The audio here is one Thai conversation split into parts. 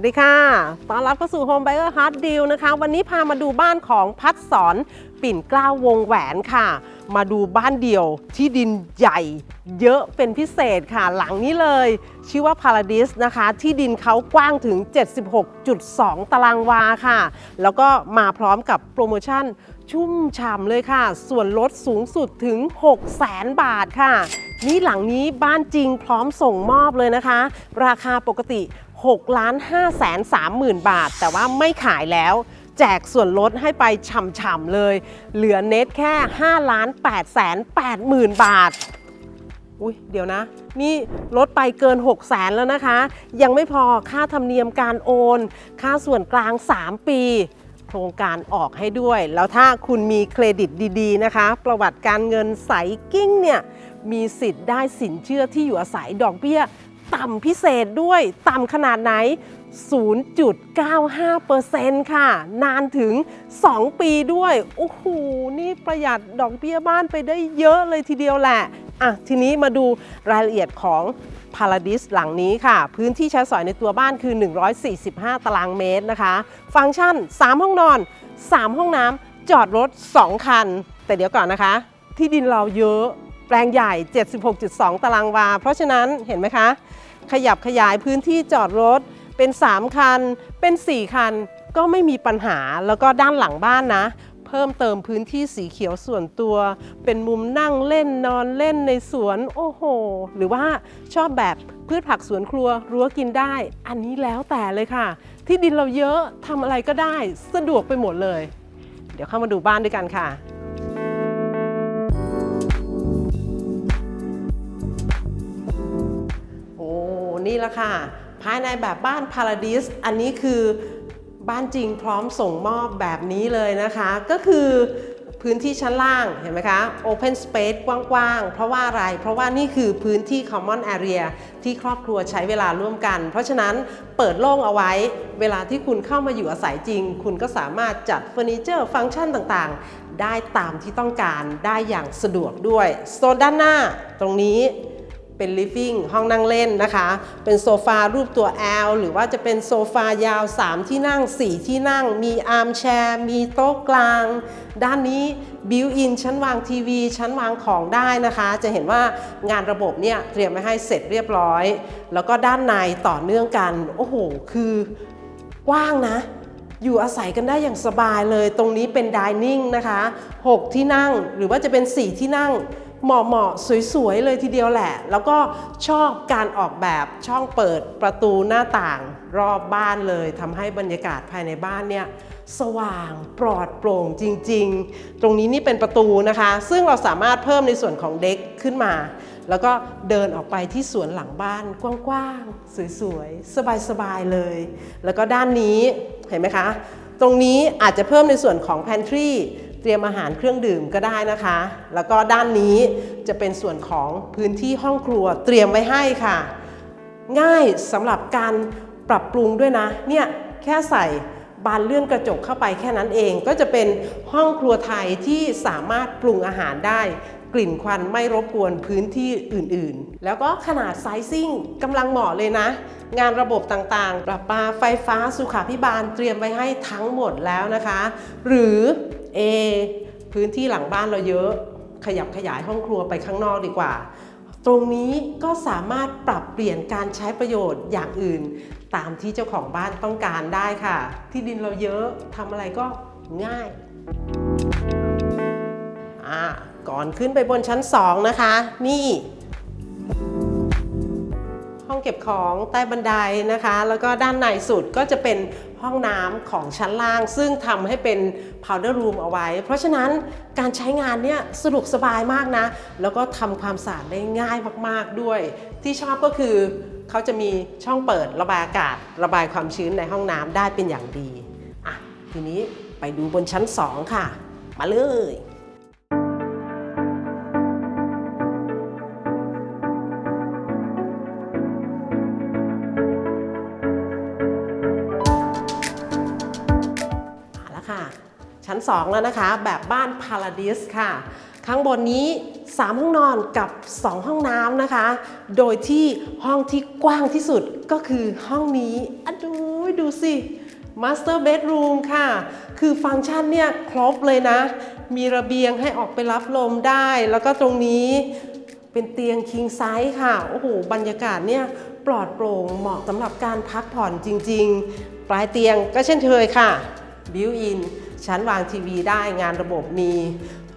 วัสดีค่ะ ต้อนรับเข้าสู่ Home Buyer Hard Deal นะคะ วันนี้พามาดูบ้านของพัดสอนปิ่นกล้าววงแหวนค่ะ มาดูบ้านเดี่ยวที่ดินใหญ่ เยอะเป็นพิเศษค่ะ หลังนี้เลย ชื่อว่า Paradis นะคะ ที่ดินเขากว้างถึง 76.2 ตารางวาค่ะ แล้วก็มาพร้อมกับโปรโมชั่นชุ่มฉ่ำเลยค่ะ ส่วนลดสูงสุดถึง 6 0 0 0 0 0บาทค่ะ นี่หลังนี้บ้านจริงพร้อมส่งมอบเลยนะคะ ราคาปกติ 6ล้าน5แสน3หมื่นบาท แต่ว่าไม่ขายแล้ว แจกส่วนลดให้ไปฉ่ำๆเลย เหลือเน็ตแค่ 5 ล้าน8แสน8หมื่นบาทอุ้ยเดี๋ยวนะ นี่ลดไปเกิน6 0แสนแล้วนะคะ ยังไม่พอค่าธรรมเนียมการโอน ค่าส่วนกลาง 3 ปี โครงการออกให้ด้วย แล้วถ้าคุณมีเครดิตดีๆนะคะ ประวัติการเงินใสกิ้งเนี่ย มีสิทธิ์ได้สินเชื่อที่อยู่อาศัยดอกเบี้ย ต่ำพิเศษด้วย ต่ำขนาดไหน 0.95%ค่ะ นานถึง 2 ปีด้วย โอ้โห นี่ประหยัดดอกเบี้ยบ้านไปได้เยอะเลยทีเดียวแหละ อะ ทีนี้มาดูรายละเอียดของ Paradis หลังนี้ค่ะ พื้นที่ใช้สอยในตัวบ้านคือ 145 ตารางเมตรนะคะ ฟังก์ชัน 3 ห้องนอน 3 ห้องน้ำจอดรถ 2 คัน แต่เดี๋ยวก่อนนะคะ ที่ดินเราเยอะ แปลงใหญ่ 76.2 ตารางวา เพราะฉะนั้นเห็นไหมคะ ขยับขยายพื้นที่จอดรถเป็น 3 คัน เป็น 4 คัน ก็ไม่มีปัญหาแล้วก็ด้านหลังบ้านนะ เพิ่มเติมพื้นที่สีเขียวส่วนตัว เป็นมุมนั่งเล่นนอนเล่นในสวนโอ้โห หรือว่าชอบแบบพืชผักสวนครัวรั้วกินได้ อันนี้แล้วแต่เลยค่ะ ที่ดินเราเยอะทำอะไรก็ได้สะดวกไปหมดเลย เดี๋ยวเข้ามาดูบ้านด้วยกันค่ะ นี่ละค่ะ ภายในแบบบ้าน Paradis อันนี้คือบ้านจริงพร้อมส่งมอบแบบนี้เลยนะคะ ก็คือพื้นที่ชั้นล่างเห็นไหมคะ Open Space กว้างๆ เพราะว่าอะไร เพราะว่านี่คือพื้นที่ Common Area ที่ครอบครัวใช้เวลาร่วมกัน เพราะฉะนั้นเปิดโล่งเอาไว้ เวลาที่คุณเข้ามาอยู่อาศัยจริง คุณก็สามารถจัดเฟอร์นิเจอร์ฟังก์ชันต่างๆ ได้ตามที่ต้องการได้อย่างสะดวกด้วย โซนด้านหน้าตรงนี้ เป็น living ห้องนั่งเล่นนะคะ เป็นโซฟารูปตัว L หรือว่าจะเป็นโซฟายาว 3 ที่นั่ง 4 ที่นั่ง มีอาร์มแชร์ มีโต๊ะกลาง ด้านนี้บิวอินชั้นวางทีวี ชั้นวางของได้นะคะ จะเห็นว่างานระบบเนี่ยเตรียมไว้ให้เสร็จเรียบร้อย แล้วก็ด้านในต่อเนื่องกัน โอ้โห คือกว้างนะอยู่อาศัยกันได้อย่างสบายเลย ตรงนี้เป็นดิเนิ่งนะคะ 6 ที่นั่ง หรือว่าจะเป็น 4 ที่นั่ง เหมาะเหมาะๆสวยๆเลยทีเดียวแหละ แล้วก็ชอบการออกแบบช่องเปิดประตูหน้าต่างรอบบ้านเลยทำให้บรรยากาศภายในบ้านเนี่ยสว่างปลอดโปร่งจริง ๆ ตรงนี้นี่เป็นประตูนะคะ ซึ่งเราสามารถเพิ่มในส่วนของเด็กขึ้นมา แล้วก็เดินออกไปที่สวนหลังบ้านกว้างๆ สวยๆ สบายๆ เลย แล้วก็ด้านนี้เห็นไหมคะ ตรงนี้อาจจะเพิ่มในส่วนของ pantry เตรียมอาหารเครื่องดื่มก็ได้นะคะ แล้วก็ด้านนี้จะเป็นส่วนของพื้นที่ห้องครัวเตรียมไว้ให้ค่ะ ง่ายสำหรับการปรับปรุงด้วยนะ เนี่ยแค่ใส่บานเลื่อนกระจกเข้าไปแค่นั้นเอง ก็จะเป็นห้องครัวไทยที่สามารถปรุงอาหารได้ กลิ่นควันไม่รบกวนพื้นที่อื่นๆ แล้วก็ขนาดไซซิ่งกำลังเหมาะเลยนะ งานระบบต่างๆ ประปาไฟฟ้าสุขาพิบาลเตรียมไว้ให้ทั้งหมดแล้วนะคะ หรือ A พื้นที่หลังบ้านเราเยอะ ขยับขยายห้องครัวไปข้างนอกดีกว่า ตรงนี้ก็สามารถปรับเปลี่ยนการใช้ประโยชน์อย่างอื่น ตามที่เจ้าของบ้านต้องการได้ค่ะ ที่ดินเราเยอะทำอะไรก็ง่ายอ่า ก่อนขึ้นไปบนชั้น 2 นะคะ นี่ ห้องเก็บของใต้บันไดนะคะ แล้วก็ด้านในสุดก็จะเป็นห้องน้ำของชั้นล่าง ซึ่งทำให้เป็น powder room เอาไว้ เพราะฉะนั้นการใช้งานเนี่ยสะดวกสบายมากนะ แล้วก็ทำความสะอาดได้ง่ายมากๆด้วย ที่ชอบก็คือเขาจะมีช่องเปิดระบายอากาศ ระบายความชื้นในห้องน้ำได้เป็นอย่างดี อะ ทีนี้ไปดูบนชั้น 2 ค่ะ มาเลย น 2 แล้วนะคะ แบบบ้าน Paradis ค่ะ ข้างบนนี้ 3 ห้องนอนกับ 2 ห้องน้ำนะคะ โดยที่ห้องที่กว้างที่สุดก็คือห้องนี้อะดูดูสิ Master Bedroom ค่ะ คือฟังก์ชันเนี่ยครบเลยนะ มีระเบียงให้ออกไปรับลมได้ แล้วก็ตรงนี้เป็นเตียง king size ค่ะ โอ้โห บรรยากาศเนี่ยปลอดโปร่งเหมาะสำหรับการพักผ่อนจริง ๆ ปลายเตียงก็เช่นเคยค่ะ บิวอินชั้นวางทีวีได้งานระบบมี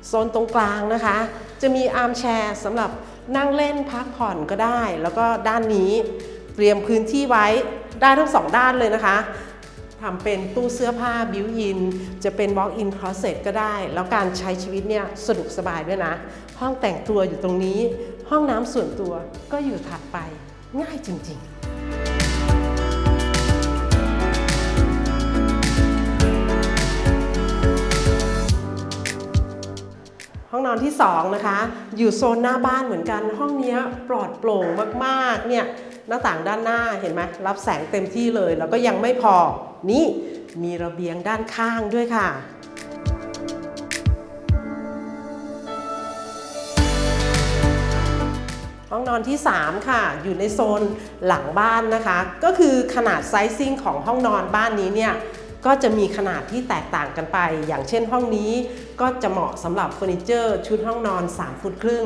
โซนตรงกลางนะคะ จะมีอาร์มแชร์สำหรับนั่งเล่นพักผ่อนก็ได้ แล้วก็ด้านนี้เตรียมพื้นที่ไว้ได้ทั้งสองด้านเลยนะคะทำเป็นตู้เสื้อผ้าบิวอินจะเป็น walk in closet ก็ได้ แล้วการใช้ชีวิตเนี่ยสะดวกสบายด้วยนะ ห้องแต่งตัวอยู่ตรงนี้ ห้องน้ำส่วนตัวก็อยู่ถัดไปง่ายจริง ๆ ห้องนอนที่2นะคะ อยู่โซนหน้าบ้านเหมือนกันห้องนี้ปลอดโปร่งมากๆเนี่ยหน้าต่างด้านหน้าเห็นไหมรับแสงเต็มที่เลย แล้วก็ยังไม่พอนี่มีระเบียงด้านข้างด้วยค่ะห้องนอนที่ 3 ค่ะ อยู่ในโซนหลังบ้านนะคะ ก็คือขนาดไซซิ่งของห้องนอนบ้านนี้เนี่ย ก็จะมีขนาดที่แตกต่างกันไป อย่างเช่นห้องนี้ก็จะเหมาะสำหรับเฟอร์นิเจอร์ชุดห้องนอน 3 ฟุตครึ่ง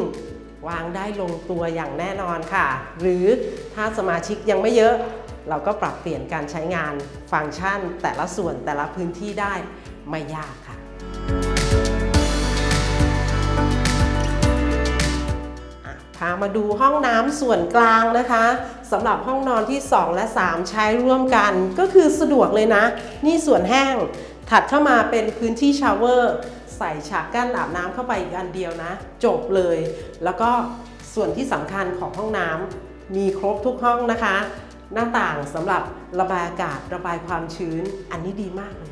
วางได้ลงตัวอย่างแน่นอนค่ะ หรือถ้าสมาชิกยังไม่เยอะ เราก็ปรับเปลี่ยนการใช้งานฟังก์ชัน แต่ละส่วนแต่ละพื้นที่ได้ไม่ยากค่ะอะพามาดูห้องน้ำส่วนกลางนะคะสำหรับห้องนอนที่ 2 และ 3 ใช้ร่วมกัน ก็คือสะดวกเลยนะ นี่ส่วนแห้ง ถัดเข้ามาเป็นพื้นที่ชาวเวอร์ใส่ฉากกั้นอาบน้ำเข้าไปอีกอันเดียวนะ จบเลย แล้วก็ส่วนที่สำคัญของห้องน้ำมีครบทุกห้องนะคะ หน้าต่างสำหรับระบายอากาศระบายความชื้น อันนี้ดีมากเลย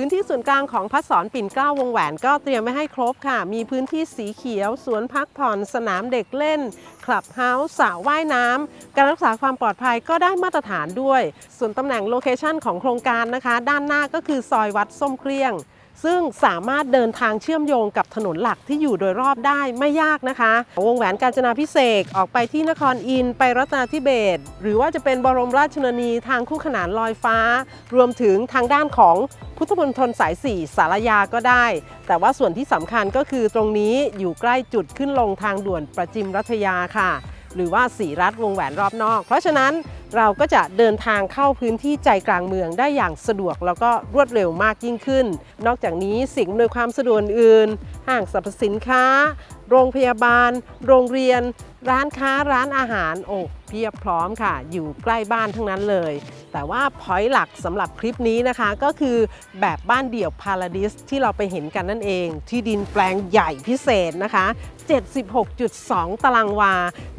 พื้นที่ส่วนกลางของพัดสอนปิ่นเกล้าวงแหวนก็เตรียมไว้ให้ครบค่ะ มีพื้นที่สีเขียว สวนพักผ่อน สนามเด็กเล่น คลับเฮาส์สระว่ายน้ำ การรักษาความปลอดภัยก็ได้มาตรฐานด้วย ส่วนตำแหน่งโลเคชันของโครงการนะคะ ด้านหน้าก็คือซอยวัดส้มเกลี้ยง ซึ่งสามารถเดินทางเชื่อมโยงกับถนนหลักที่อยู่โดยรอบได้ไม่ยากนะคะ วงแหวนกาญจนาพิเศษออกไปที่นครอินไปรัตนาธิเบศหรือว่าจะเป็นบรมราชชนนีทางคู่ขนานลอยฟ้า รวมถึงทางด้านของพุทธมณฑลสาย 4 สารยาก็ได้ แต่ว่าส่วนที่สำคัญก็คือตรงนี้อยู่ใกล้จุดขึ้นลงทางด่วนประจิมรัฐยาค่ะ หรือว่าสีรัดวงแหวนรอบนอก เพราะฉะนั้นเราก็จะเดินทางเข้าพื้นที่ใจกลางเมืองได้อย่างสะดวกแล้วก็รวดเร็วมากยิ่งขึ้น นอกจากนี้สิ่งอำนวยความสะดวกอื่น ห้างสรรพสินค้า โรงพยาบาล โรงเรียน ร้านค้าร้านอาหารโอ้ เพียบพร้อมค่ะ อยู่ใกล้บ้านทั้งนั้นเลย แต่ว่าพอยต์หลักสำหรับคลิปนี้นะคะก็คือแบบบ้านเดี่ยวพาราดิสที่เราไปเห็นกันนั่นเอง ที่ดินแปลงใหญ่พิเศษนะคะ 76.2 ตารางวา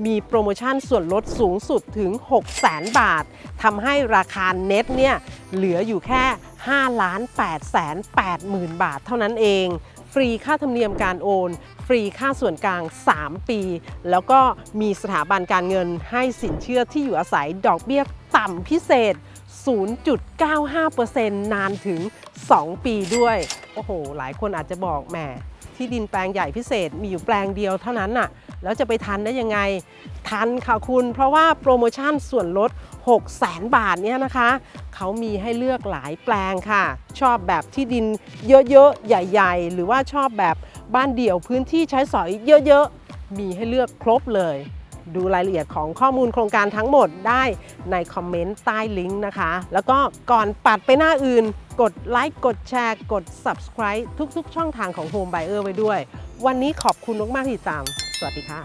มีโปรโมชั่นส่วนลดสูงสุดถึง 600,000 บาททำให้ราคาเน็ตเนี่ยเหลืออยู่แค่5ล้าน8แสน8หมื่นบาทเท่านั้นเอง ฟรีค่าธรรมเนียมการโอน ฟรีค่าส่วนกลาง 3 ปี แล้วก็มีสถาบันการเงินให้สินเชื่อที่อยู่อาศัยดอกเบี้ยต่ำพิเศษ 0.95%นานถึง 2 ปีด้วย โอ้โห หลายคนอาจจะบอกแหมที่ดินแปลงใหญ่พิเศษมีอยู่แปลงเดียวเท่านั้นน่ะ แล้วจะไปทันได้ยังไง ทันค่ะคุณ เพราะว่าโปรโมชั่นส่วนลด 6 0แสนบาทเนี่ยนะคะ เขามีให้เลือกหลายแปลงค่ะ ชอบแบบที่ดินเยอะๆ ใหญ่ ๆ หรือว่าชอบแบบบ้านเดี่ยวพื้นที่ใช้สอยเยอะๆ มีให้เลือกครบเลย ดูรายละเอียดของข้อมูลโครงการทั้งหมดได้ในคอมเมนต์ใต้ลิงก์นะคะ แล้วก็ก่อนปัดไปหน้าอื่น กดไลค์กดแชร์ กด Subscribe ทุกๆ ช่องทางของ Home Buyer ไว้ด้วย วันนี้ขอบคุณมากๆที่ติดตาม สวัสดีค่ะ